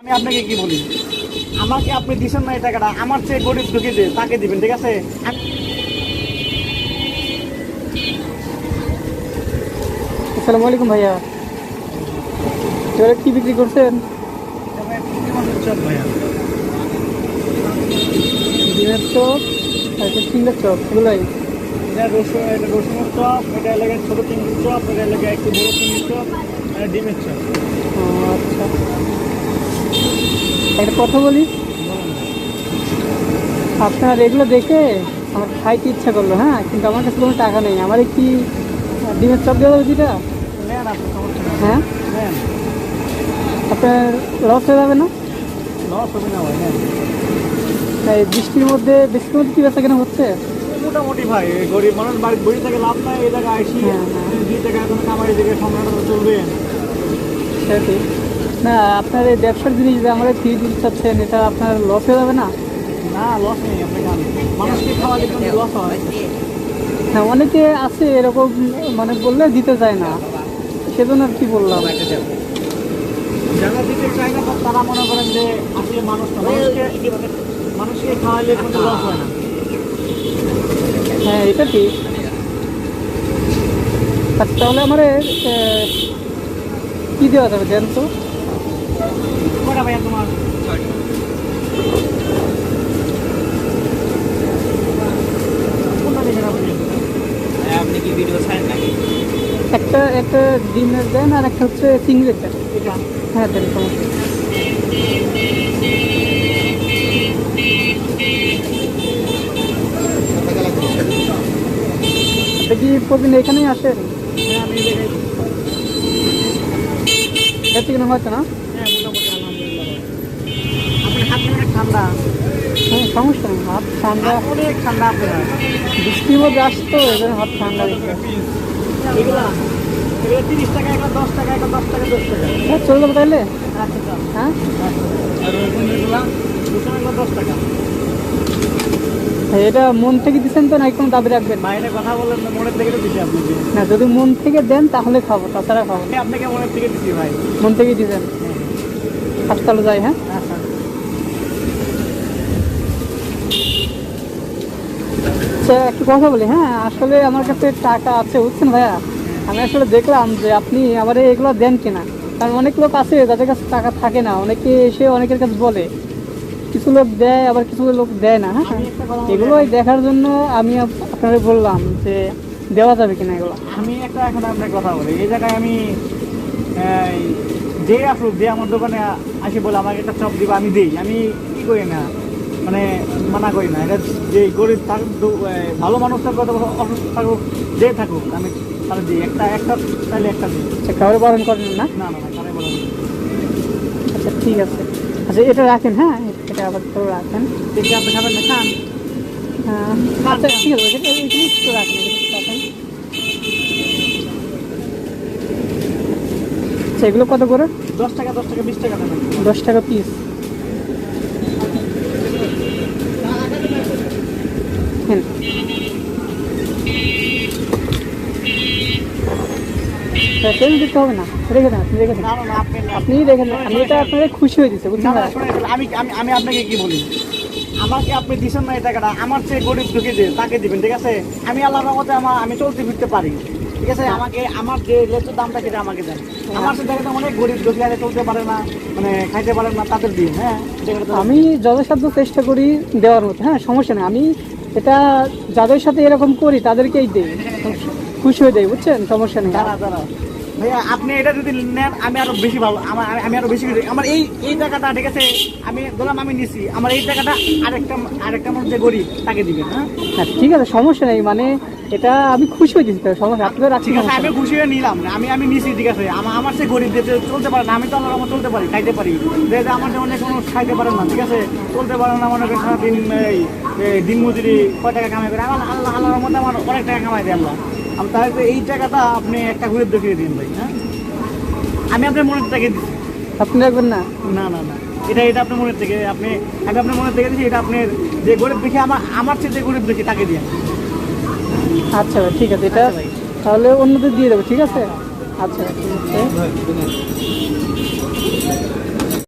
আমি আপনাকে কি বলি? আমাকে আপনি দিচ্ছেন না এই টাকাটা আমার চেয়ে গরিব ঢুকে দিয়ে তাকে দিবেন ঠিক আছে? আসসালামু আলাইকুম ভাইয়া। কি বিক্রি করছেন? ডিমের চপ একটা চিংড়ের চপ এগুলোই। এটা রসুন এটা রসুনের চপ এটা এলাকা ছোটো চিংড়ির চপ এটা এলাকা একটু বড় চিংড়ির চপ আর ডিমের চপ ও, আচ্ছা একটা কথা বলি? আপনার এগুলো দেখে আমার খাইতে ইচ্ছা করল হ্যাঁ? কিন্তু আমার কাছে কোনো টাকা নেই। আমার কি ডিমের চপ দেওয়া সমস্যা হ্যাঁ? আপনার লস হয়ে যাবে না? লস হবে না ভাই বৃষ্টির মধ্যে বৃষ্টির মধ্যে কি বেচা কেনা হচ্ছে? মোটামুটি ভাই গরিব মানুষ বাড়ি বই থেকে লাভ নাই এই জায়গায় আসি হ্যাঁ, হ্যাঁ। দুই টাকা এখন কামাই দিকে সংগ্রামটা চলবে। সেটা ঠিক। না আপনার এই ব্যবসার জিনিস যে আমরা ফ্রি দিতে চাচ্ছেন এটা আপনার লস হয়ে যাবে না? না লস নেই আপনি খান। মানুষকে খাওয়ালে কিন্তু লস হয় হ্যাঁ অনেকে আছে এরকম মানে বললে দিতে চায় না। সেজন্য আর কি বললাম। যারা দিতে চায় না তারা মনে করেন যে আসলে মানুষ মানুষকে খাওয়ালে কিন্তু লস হয় না। হ্যাঁ এটা ঠিক। আচ্ছা তাহলে আমার কি দেওয়া যাবে দেন তো? কটা ভাইয়া তোমার? আপনি আপনি কি ভিডিও ছাড়েন নাকি? একটা একটা ডিমের দেন আর একটা হচ্ছে চিংড়ির দেন। এটা? হ্যাঁ দেন সমস্যা কি প্রতিদিন এখানেই আসেন হ্যাঁ আমি দেখে হয়তো না হ্যাঁ মোটামুটি আলহামদুলিল্লাহ আপনার হাত অনেক ঠান্ডা। হ্যাঁ সমস্যা নেই হাত ঠান্ডা। অনেক ঠান্ডা আপনার বৃষ্টির মধ্যে আসতো হাত ঠান্ডা দিচ্ছে তিরিশ টাকা একটা দশ টাকা একটা দশ টাকা দশ টাকা। হ্যাঁ চলে যাব তাহলে আচ্ছা হ্যাঁ? দশ টাকা হ্যাঁ, এটা মন থেকে দিচ্ছেন তো না কোনো দাবি রাখবেন? বাইরে কথা বললেন তো মনের থেকে দিছি আপনাকে। না যদি মন থেকে দেন তাহলে খাব তাছাড়া খাব না। আপনাকে মনের থেকে দিছি ভাই। মন থেকেই দিবেন? হাসপাতালে যাই হ্যাঁ? আচ্ছা একটু কথা বলি হ্যাঁ? আসলে আমার কাছে টাকা আছে, বুঝছেন ভাইয়া? আমি আসলে দেখলাম যে আপনি আবার এগুলো দেন কিনা। কারণ অনেক লোক আছে যাদের কাছে টাকা থাকে না, অনেকে এসে অনেকের কাছে বলে। কিছু লোক দেয়, আবার কিছু লোক দেয় না হ্যাঁ? এগুলোই দেখার জন্য আমি আপ- আপনাদের বললাম যে দেওয়া যাবে কিনা এগুলো। আমি একটা এখন আপনার কথা বলি, এই জায়গায় আমি যে আসুক, যে আমার দোকানে আসে বলে আমাকে একটা চপ দিবা, আমি দিই। আমি কি করি না? মানে মানা করি না। এটা যে গরিব থাকুক ভালো মানুষ থাকুক অথবা অসুস্থ থাকুক যে থাকুক আমি তাহলে দিই। একটা একটা তাহলে একটা দিই। আচ্ছা কাউরে বারণ করেন না? না না কারে বলো আচ্ছা ঠিক আছে। আচ্ছা এটা রাখেন হ্যাঁ? এটা আবার তো রাখেন। দেখি আপনি খাবেন না খান। হ্যাঁ, আচ্ছা ঠিক আছে এটা একটু রাখেন রাখেন। আচ্ছা এগুলো কত করে? দশ টাকা দশ টাকা বিশ টাকা দশ টাকা পিস হ্যাঁ তেল দিতে হবে না? রেখে দেন আপনি রেখে দেন। না না না আপনি আপনি রেখে দেন। আমি এটা আপনাদের খুশি হয়ে দিচ্ছে বুঝছেন আমি আমি আমি আপনাকে কি বলি? আমাকে আপনি দিচ্ছেন না এই টাকাটা আমার চেয়ে গরিব ঢুকে দিয়ে তাকে দিবেন ঠিক আছে? আমি আল্লাহর মতে আমার আমি চলতে ফিরতে পারি। ঠিক আছে আমাকে আমার যে লেচুর দামটা সেটা আমাকে দেন। আমার সাথে দেখা অনেক গরিব আছে চলতে পারে না মানে খাইতে পারে না তাদের দিন হ্যাঁ? আমি যথাসাধ্য চেষ্টা করি দেওয়ার মতো হ্যাঁ সমস্যা নেই। আমি এটা যাদের সাথে এরকম করি তাদেরকেই দিই। খুশি হয়ে দেয় বুঝছেন? সমস্যা নেই। ভাইয়া আপনি এটা যদি নেন আমি আরও বেশি ভালো আমার আমি- আরও বেশি আমার এই এই টাকাটা ঠিক আছে আমি ধরলাম আমি নিছি। আমার এই টাকাটা আরেকটা আরেকটা মানুষ যে গরিব তাকে দিবেন হ্যাঁ? হ্যাঁ ঠিক আছে সমস্যা নেই মানে এটা আমি খুশি হয়ে দিচ্ছি সমস্যা রাখছি ঠিক আছে আমি খুশি হয়ে নিলাম আমি আমি নিছি ঠিক আছে। আমার আমার সে গরিব যে চলতে পারে না আমি তো আল্লাহর আমার চলতে পারি খাইতে পারি। যে আমার যেমন কোনো খাইতে পারেন না ঠিক আছে? চলতে পারেন না মনে করেন সারাদিন এই দিন মজুরি কয় টাকা কামাই করে? আমার আল্লাহ আল্লাহর রহমতে আমার অনেক টাকা কামাই দেয় আল্লাহ। আমি তাহলে তো এই টাকাটা আপনি একটা গরিব দেখিয়ে দিন ভাই হ্যাঁ? আমি আপনার মনের থেকে দিচ্ছি আপনি রাখবেন না। না না না। এটা এটা আপনার মনের থেকে। আপনি আমি আপনার মনের থেকে দিচ্ছি এটা আপনার যে গরিব দেখে আমার আমার চেয়ে যে গরিব দেখি তাকে দিয়ে। আচ্ছা ভাই ঠিক আছে এটা আচ্ছা ভাই। তাহলে অন্যদের দিয়ে দেবো ঠিক আছে? আচ্ছা ঠিক আছে।